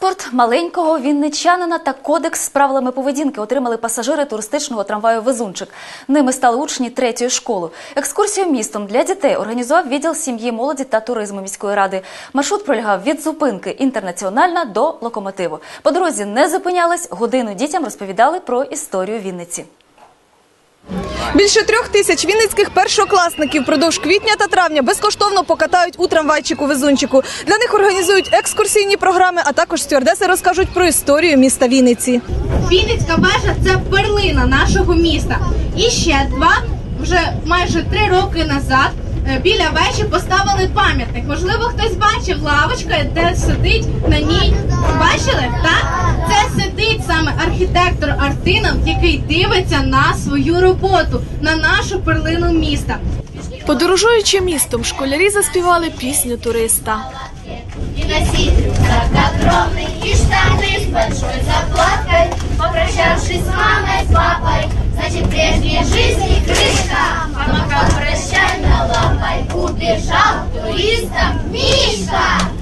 Паспорт маленького вінничанина та кодекс з правилами поведінки отримали пасажири туристичного трамваю Везунчик. Ними стали учні третьої школи. Екскурсію містом для дітей організував відділ сім'ї, молоді та туризму міської ради. Маршрут пролягав від зупинки інтернаціональна до локомотиву. По дорозі не зупинялись. Годину дітям розповідали про історію Вінниці. Більше трьох тисяч вінницьких першокласників впродовж квітня та травня безкоштовно покатають у трамвайчику везунчику. Для них організують екскурсійні програми, а також стюардеси розкажуть про історію міста Вінниці. Вінницька вежа це перлина нашого міста. І ще два, вже майже три роки назад. е, Біля вежі поставили пам'ятник. Можливо, хтось бачив лавочка, де сидить на ній. Бачили? Так? Це сидить саме архітектор Артинов, який дивиться на свою роботу, на нашу перлину міста. Подорожуючи містом, школярі заспівали пісню туриста. И носить рюкзак огромный и штаны с большой заплаткой Попрощавшись с мамой, с папой Значит, прежней жизни крышка Помахал прощально лапой Убежал туристом Мишка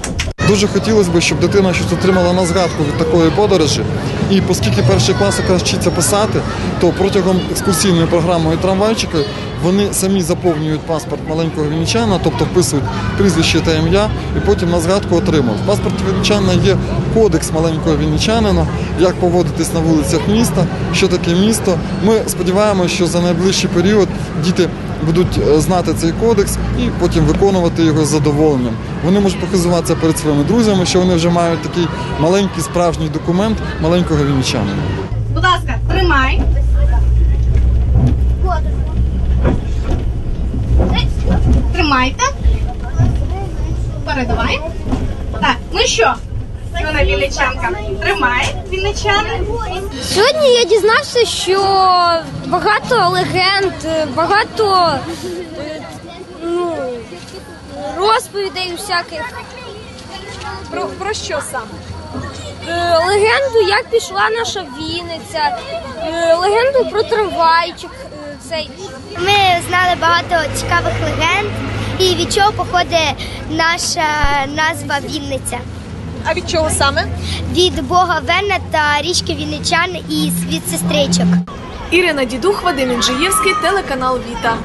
Дуже хотілося б, щоб дитина щось отримала на згадку від такої подорожі. І оскільки перший клас вчиться писати, то протягом екскурсійної програми трамвайчики вони самі заповнюють паспорт маленького вінничана, тобто вписують прізвище та ім'я, і потім на згадку отримують. В паспорті вінничана є кодекс маленького вінничанина, як поводитись на вулицях міста, що таке місто. Ми сподіваємося, що за найближчий період діти будуть е, знати цей кодекс і потім виконувати його з задоволенням. Вони можуть показуватися перед своїми друзями, що вони вже мають такий маленький справжній документ маленького вінничанина. Будь ласка, тримай. Тримайте. Передавай. Так, ну що? Вона вінничанка. Тримай, вінничанин. Сьогодні я дізнався, що багато легенд, багато е, ну, розповідей всяких. Про, про що саме? Е, Легенду, як пішла наша Вінниця, е, легенду про трамвайчик. е, Цей. Ми знали багато цікавих легенд і від чого походить наша назва Вінниця. А від чого саме? Від Бога Вена та річки Вінничан і від сестричок. Ірина Дідух, Вадим Інжиєвський, телеканал Віта.